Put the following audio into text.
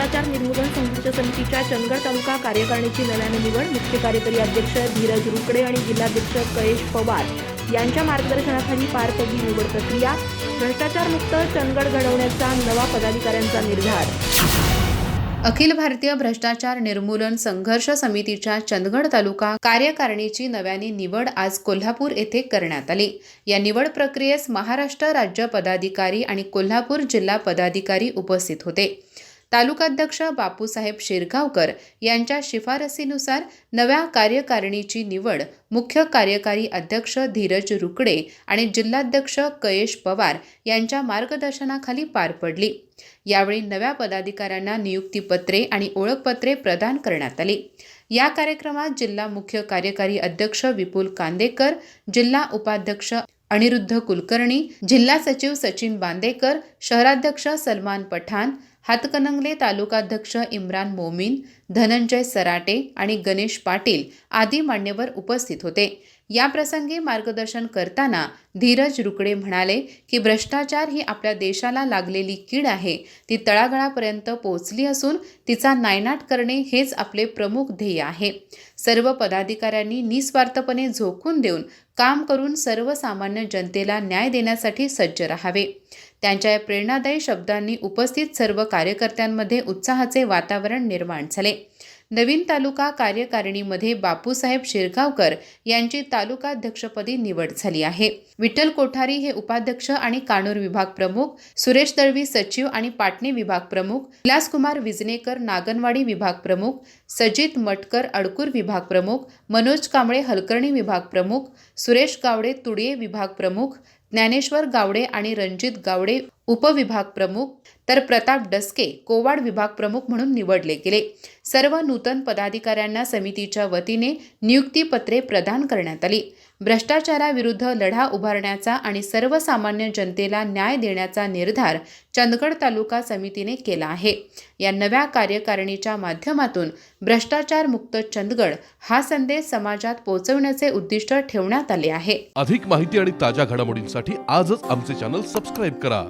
भ्रष्टाचार निर्मूलन संघर्ष समितीच्या चंदगड तालुका कार्यकारिणीची नव्याने निवड मुख्य कार्यकारी अध्यक्ष धीरज रुकडे आणि जिल्हाध्यक्ष कयेश पवार यांच्या मार्गदर्शनाखाली पार पडली निवड प्रक्रिया भ्रष्टाचार मुक्त चंदगड घडवण्याचा नवा पदाधिकाऱ्यांचा निर्धार. अखिल भारतीय भ्रष्टाचार निर्मूलन संघर्ष समितीच्या चंदगड तालुका कार्यकारिणीची नव्याने निवड आज कोल्हापूर येथे करण्यात आली. या निवड प्रक्रियेस महाराष्ट्र राज्य पदाधिकारी आणि कोल्हापूर जिल्हा पदाधिकारी उपस्थित होते. तालुकाध्यक्ष बापूसाहेब शिरगावकर यांच्या शिफारसीनुसार नव्या कार्यकारिणीची निवड मुख्य कार्यकारी अध्यक्ष धीरज रुकडे आणि जिल्हाध्यक्ष कयेश पवार यांच्या मार्गदर्शनाखाली पार पडली. यावेळी नव्या पदाधिकाऱ्यांना नियुक्तीपत्रे आणि ओळखपत्रे प्रदान करण्यात आली. या कार्यक्रमात जिल्हा मुख्य कार्यकारी अध्यक्ष विपुल कांदेकर जिल्हा उपाध्यक्ष अनिरुद्ध कुलकर्णी जिल्हा सचिव सचिन बांदेकर शहराध्यक्ष सलमान पठाण हातकणंगले तालुकाध्यक्ष इम्रान मोमीन धनंजय सराटे आणि गणेश पाटील आदी मान्यवर उपस्थित होते. या प्रसंगी मार्गदर्शन करताना धीरज रुकडे म्हणाले की भ्रष्टाचार ही आपल्या देशाला लागलेली कीड आहे. ती तळागळापर्यंत पोहोचली असून तिचा नायनाट करणे हेच आपले प्रमुख ध्येय आहे. सर्व पदाधिकाऱ्यांनी निस्वार्थपणे झोकून देऊन काम करून सर्वसामान्य जनतेला न्याय देण्यासाठी सज्ज राहावे. त्यांच्या या प्रेरणादायी शब्दांनी उपस्थित सर्व कार्यकर्त्यांमध्ये उत्साहाचे वातावरण निर्माण झाले. नवीन तालुका कार्यकारिणीमध्ये बापूसाहेब शिरगावकर यांची तालुकाध्यक्षपदी निवड झाली आहे. विठ्ठल कोठारी हे उपाध्यक्ष आणि कानूर विभाग प्रमुख सुरेश दळवी सचिव आणि पाटणे विभाग प्रमुख विलासकुमार विजनेकर नागनवाडी विभाग प्रमुख सजित मटकर अडकूर विभाग प्रमुख मनोज कांबळे हलकर्णी विभाग प्रमुख सुरेश गावडे तुडिये विभाग प्रमुख ज्ञानेश्वर गावडे आणि रणजित गावडे उपविभाग प्रमुख तर प्रताप डस्के कोवाड विभाग प्रमुख म्हणून निवडले गेले. सर्व नूतन पदाधिकाऱ्यांना समितीच्या वतीने नियुक्तीपत्रे प्रदान करण्यात आली. भ्रष्टाचाराविरुद्ध लढा उभारण्याचा आणि सर्वसामान्य जनतेला न्याय देण्याचा निर्धार चंदगड तालुका समितीने केला आहे. या नव्या कार्यकारिणीच्या माध्यमातून भ्रष्टाचार मुक्त चंदगड हा संदेश समाजात पोहोचवण्याचे उद्दिष्ट ठेवण्यात आले आहे. अधिक माहिती आणि ताज्या घडामोडींसाठी आजच आमचे चॅनल सबस्क्राईब करा.